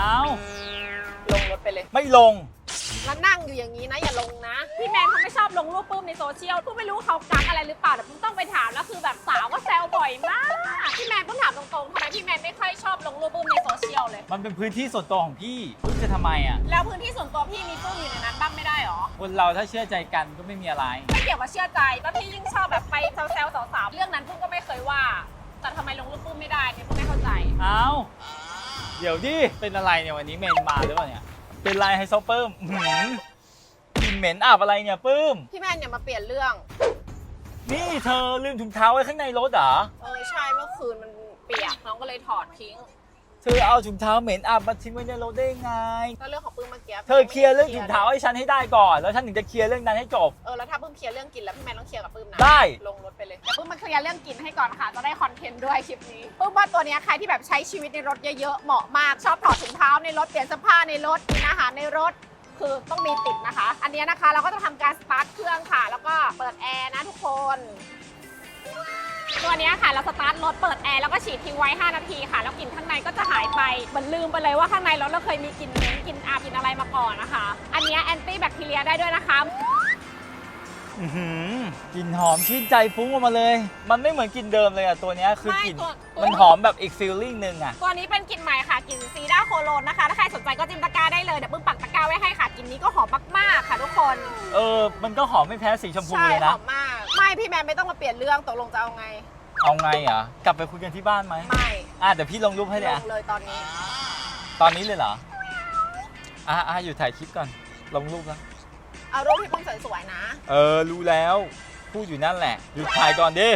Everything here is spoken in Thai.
เอาลงรถไปเลย ไม่ลง แล้วนั่งอยู่อย่างนี้นะอย่าลงนะ พี่แมนเขาไม่ชอบลงรูปปื้มในโซเชียลปื้มไม่รู้เขากักอะไรหรือเปล่าแต่ปื้มต้องไปถามแล้วคือแบบสาวก็แซวบ่อยมาก พี่แมนปื้มถามตรงๆทำไมพี่แมนไม่ค่อยชอบลงรูปปื้มในโซเชียลเลย มันเป็นพื้นที่ส่วนตัวของพี่รู้จะทำไมอะ แล้วพื้นที่ส่วนตัวพี่มีปื้มอยู่ในนั้นบ้างไม่ได้หรอ คนเราถ้าเชื่อใจกันก็ไม่มีอะไร ไม่เกี่ยวกับเชื่อใจแล้วพี่ยิ่งชอบแบบไปแซวๆสาวๆเรื่องนั้นปื้มก็ไม่เคยว่า แต่ทำไมลงรูปปื้มไม่ได้เนี่ยปื้มไม่เข้าใจ เอาเดี๋ยวดิ เป็นอะไรเนี่ยวันนี้เมนมาหรือเปล่าเนี่ย เป็นไรไฮโซเปิ้มอื้อหือกลินเหม็นอาบอะไรเนี่ยปื้ม พี่แมนอย่ามาเปลี่ยนเรื่อง นี่เธอลืมถุงเท้าไว้ข้างในรถเหรอ เออใช่เมื่อคืนมันเปียกน้องก็เลยถอดทิ้ง เธอเอาถุงเท้าเหม็นอาบมาทิ้งไว้ในรถได้ไง ก็เรื่องของปื้มเมื่อกี้เธอเคลียร์เรื่องถุงเท้าให้ฉันให้ได้ก่อน แล้วฉันถึงจะเคลียร์เรื่องนั้นให้จบ เออ แล้วถ้าปื้มเคลียร์เรื่องกินแล้วพี่แมนต้องเคลียร์กับปื้มนะ ได้ ลงรถไปเลยเดี๋ยวปื้มมาเคลียร์เรื่องกินให้ก่อนค่ะ จะได้คอนเทนต์ด้วยคลิปนี้ปื้มว่าตัวเนี้ยใครที่แบบใช้ชีวิตในรถเยอะๆ เหมาะมาก ชอบถอดถุงเท้าในรถ เปลี่ยนเสื้อผ้าในรถ กินอาหารในรถ คือต้องมีติดนะคะ อันเนี้ยนะคะเราก็จะทำการสตาร์ทเครื่องค่ะ แล้วก็เปิดแอร์นะทุกคน ตัวเนี้ยค่ะเราสตาร์ทรถเปิดแอร์แล้วก็ฉีดทิ้งไว้ 5 นาทีค่ะ แล้วกลิ่นข้างในก็จะหายไปเหมือนลืมไปเลยว่าข้างในรถเราเคยมีกลิ่นเหม็นกลิ่นอาบกลิ่นอะไรมาก่อนนะคะ อันเนี้แอนตี้แบคทีเรียได้ด้วยนะคะอื้อหือกลิ่นหอมชื่นใจฟุ้งออกมาเลย มันไม่เหมือนกลิ่นเดิมเลยอะ ตัวเนี้ยคือกลิ่นไม่ตัวตัว มันหอมแบบอีกฟีลลิ่งหนึ่งอะ ตัวนี้เป็นกลิ่นใหม่ค่ะกลิ่นซีด้าโคโลนนะคะถ้าใครสนใจก็จิ้มตะกร้าได้เลยเดี๋ยวปื้มปักตะกร้าไว้ให้ค่ะกลิ่นนี้ก็หอมมากๆค่ะ ทุกคน เออ มันก็หอมไม่แพ้สีชมพูใช่เลยหนะ อมมากไม่ พี่แมนไม่ต้องมาเปลี่ยนเรื่องตกลงจะเอาไง เอาไงอะกลับไปคุยกันที่บ้านไหมไม่อะเดี๋ยวพี่ลงรูปให้ลเนี่ยงเลยตอนนี้ ตอนนี้เลยเหรออะอะอยู่ถ่ายคลิปก่อนลงรูปแล้วเอารูปที่ปื้มสวยๆนะ เออรู้แล้วพูดอยู่นั่นแหละหยุดถ่ายก่อนดิ